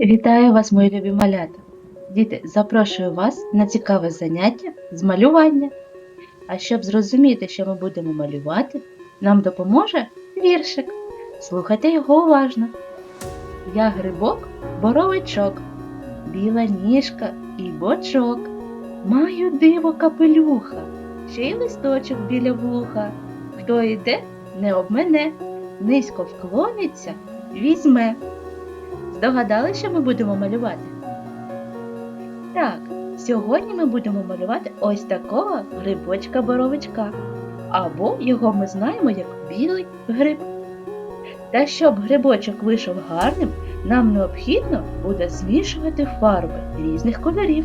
Вітаю вас, мої любі малята! Діти, запрошую вас на цікаве заняття з малювання. А щоб зрозуміти, що ми будемо малювати, нам допоможе віршик. Слухайте його уважно. Я грибок, боровичок, біла ніжка і бочок. Маю диво капелюха, ще й листочок біля вуха. Хто йде, не обмене, низько вклониться, візьме. Здогадали, що ми будемо малювати? Так, сьогодні ми будемо малювати ось такого грибочка-боровичка. Або його ми знаємо як білий гриб. Та щоб грибочок вийшов гарним, нам необхідно буде змішувати фарби різних кольорів.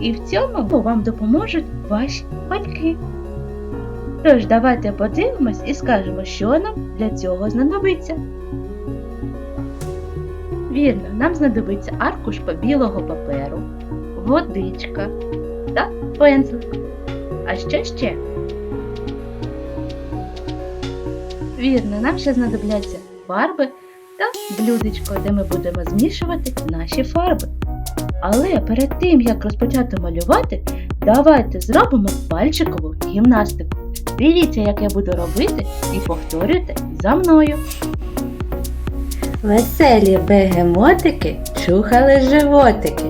І в цьому вам допоможуть ваші батьки. Тож, давайте подивимось і скажемо, що нам для цього знадобиться. Вірно, нам знадобиться аркуш білого паперу, водичка та пензлик. А що ще? Вірно, нам ще знадобляться фарби та блюдечко, де ми будемо змішувати наші фарби. Але перед тим, як розпочати малювати, давайте зробимо пальчикову гімнастику. Дивіться, як я буду робити, і повторюйте за мною. Веселі бегемотики чухали животики,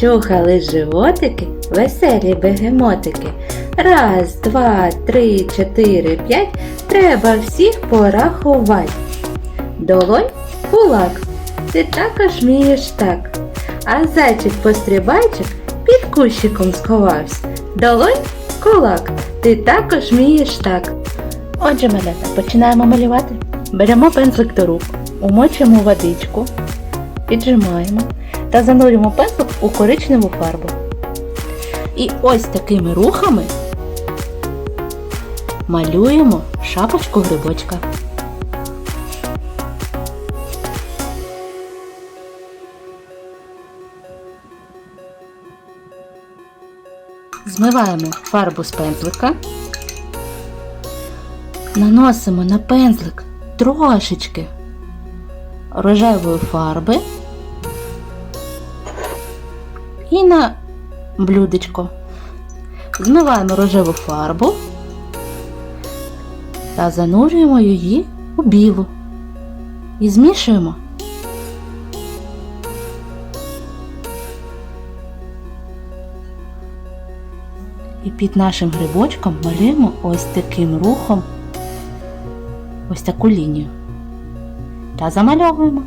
чухали животики, веселі бегемотики. Раз, два, три, чотири, п'ять. Треба всіх порахувати. Долонь кулак. Ти також вмієш так. А зайчик пострибайчик під кущиком сховався. Долонь кулак. Ти також вмієш так. Отже, малята, починаємо малювати. Беремо пензлик до рук, умочуємо водичку, піджимаємо та занурюємо пензлик у коричневу фарбу. І ось такими рухами малюємо шапочку грибочка. Змиваємо фарбу з пензлика. Наносимо на пензлик трошечки рожевої фарби і на блюдечко. Змиваємо рожеву фарбу та занурюємо її у білу і змішуємо. І під нашим грибочком малюємо ось таким рухом ось таку лінію. Та замальовуємо.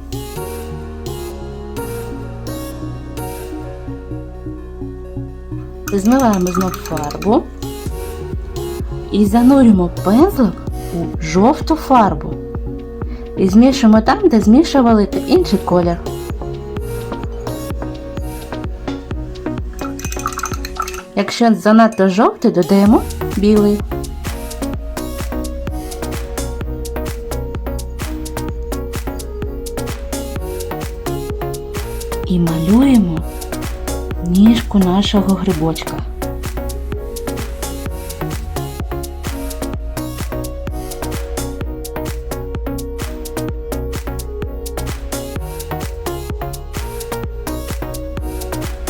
Змиваємо знов фарбу і занурюємо пензлик у жовту фарбу. І змішуємо там, де змішували інший колір. Якщо занадто жовтий, додаємо білий. І малюємо ніжку нашого грибочка.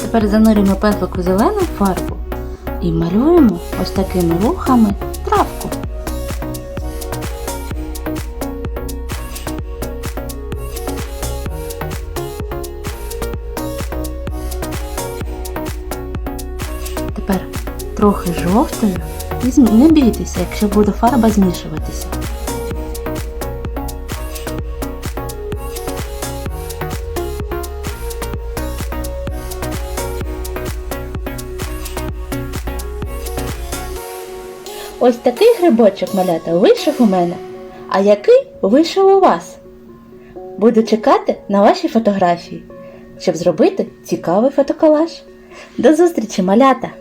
Тепер занурюємо пензлик зелену фарбу і малюємо ось такими рухами травку. Трохи жовтою. І Не бійтеся, якщо буде фарба змішуватися. Ось такий грибочок малята вийшов у мене. А який вийшов у вас? Буду чекати на ваші фотографії, щоб зробити цікавий фотоколаж. До зустрічі, малята!